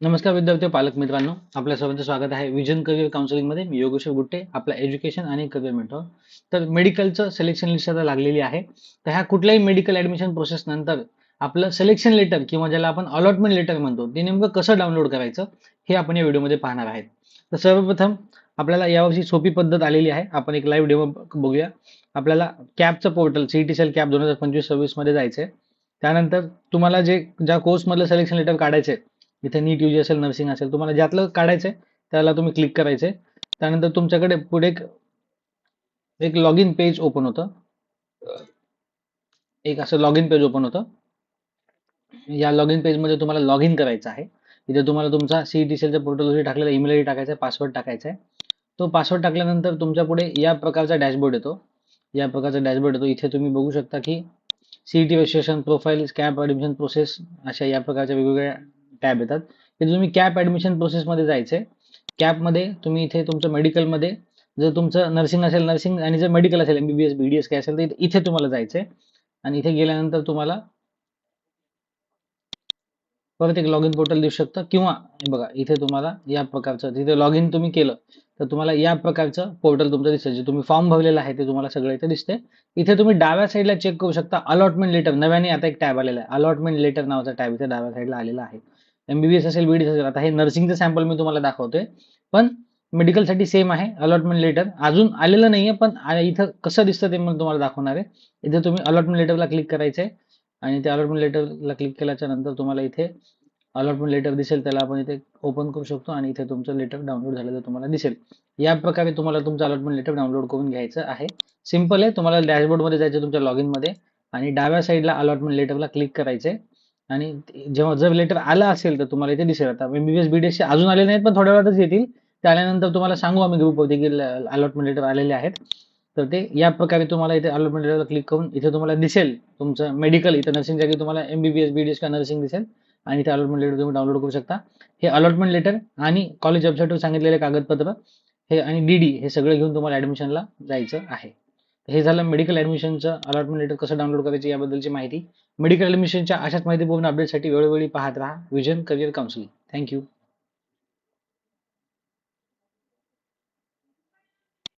नमस्कार विद्यार्थी पालक मित्रांनो. आपल्या सर्वांचं स्वागत आहे. विजन करिअर काउन्सिलिंगमध्ये मी योगेश्वर गुट्टे आपला एज्युकेशन आणि करिअर मेंटॉर तर मेडिकलचं सिलेक्शन लिस्ट आता लागलेली आहे. तर ह्या कुठल्याही मेडिकल ऍडमिशन प्रोसेस नंतर आपलं सिलेक्शन लेटर किंवा ज्याला आपण अलॉटमेंट लेटर म्हणतो ते नेमकं कसं डाउनलोड करायचं हे आपण या व्हिडिओमध्ये पाहणार आहेत. तर सर्वप्रथम आपल्याला यावर्षी सोपी पद्धत आलेली आहे. आपण एक लाईव्ह डेमो बघूया. आपल्याला कॅबचं portal C T cell cab दोन हजार पंचवीस सव्वीसमध्ये जायचं आहे त्यानंतर तुम्हाला जे ज्या कोर्समधलं सिलेक्शन लेटर काढायचं आहे इथे नीट यूज असेल नर्सिंग असेल तुम्हाला ज्यातलं काढायचं आहे त्याला तुम्ही क्लिक करायचे त्यानंतर तुमच्याकडे पुढे एक एक लॉग इन पेज ओपन होतं. एक असं लॉग इन पेज ओपन होतं. या लॉग इन पेजमध्ये तुम्हाला लॉग इन करायचं आहे. इथे तुम्हाला तुमचा सी टी सेलच्या पोर्टलवरती टाकलेला ईमेल आयडी टाकायचा आहे पासवर्ड टाकायचा आहे. तो पासवर्ड टाकल्यानंतर तुमच्यापुढे या प्रकारचा डॅशबोर्ड येतो. या प्रकारचा डॅशबोर्ड येतो. इथे तुम्ही बघू शकता की C T registration profile CAP admission process अशा या प्रकारच्या वेगवेगळ्या टॅब येतात. इथे तुम्ही कॅप ॲडमिशन प्रोसेसमध्ये जायचे. कॅपमध्ये तुम्ही इथे तुमचं मेडिकलमध्ये जर तुमचं नर्सिंग असेल नर्सिंग आणि जर मेडिकल असेल एमबीबीएस बीडीएस काय असेल तर इथे तुम्हाला जायचंय. आणि इथे गेल्यानंतर तुम्हाला परत एक लॉग इन पोर्टल देऊ शकतं. किंवा बघा इथे तुम्हाला या प्रकारचं तिथे लॉग इन तुम्ही केलं तर तुम्हाला या प्रकारचं पोर्टल तुमचं दिसतं जे तुम्ही फॉर्म भरलेलं आहे ते तुम्हाला सगळं इथे दिसते इथे तुम्ही डाव्या साईडला चेक करू शकता. अलॉटमेंट लेटर नव्याने आता एक टॅब आलेला आहे. अलॉटमेंट लेटर नावाचा टॅब इथे डाव्या साईडला आलेला आहे. एमबीबीएस असेल बीडीएस असेल आता हे नर्सिंगचं सॅम्पल मी तुम्हाला दाखवतोय. पण मेडिकलसाठी सेम आहे अलॉटमेंट लेटर अजून आलेलं नाहीये पण इथं कसं दिसतं ते मी तुम्हाला दाखवणार आहे. इथे तुम्ही अलॉटमेंट लेटरला क्लिक करायचंय. आणि त्या अलॉटमेंट लेटरला क्लिक केल्याच्यानंतर तुम्हाला इथे अलॉटमेंट लेटर दिसेल त्याला आपण इथे ओपन करू शकतो आणि इथे तुमचं लेटर डाउनलोड झालेलं तुम्हाला दिसेल. या प्रकारे तुम्हाला तुमचं अलॉटमेंट लेटर डाउनलोड करून घ्यायचं आहे. सिंपल आहे तुम्हाला डॅशबोर्डमध्ये जायचं तुमच्या लॉग इनमध्ये आणि डाव्या साईडला अलॉटमेंट लेटरला क्लिक करायचे आणि जेव्हा जर लेटर आलं असेल तर तुम्हाला इथे दिसेल. आता एमबीबीएस बीडीएस अजून आले नाहीत पण थोड्या वेळातच येतील. ते आल्यानंतर तुम्हाला सांगू आम्ही ग्रुपवरती की अलॉटमेंट लेटर आलेले आहेत. तर ते या प्रकारे तुम्हाला इथे अलॉटमेंट लेटरला क्लिक करून इथे तुम्हाला दिसेल. तुमचं मेडिकल इथं नर्सिंग जागी तुम्हाला एमबीबीएस बीडीएस का नर्सिंग दिसेल. आणि इथे अलॉटमेंट लेटर तुम्ही डाउनलोड करू शकता. हे अलॉटमेंट लेटर आणि कॉलेज वेबसाईटवर सांगितलेले कागदपत्र हे आणि डीडी हे सगळं घेऊन तुम्हाला ॲडमिशनला जायचं आहे. हे झालं मेडिकल ऍडमिशनचं अलॉटमेंट लेटर कसं डाउनलोड करायचं याबद्दलची माहिती. मेडिकल ॲडमिशनच्या अशाच माहितीपूर्ण अपडेटसाठी वेळोवेळी पाहत राहा. Vision career counselling thank you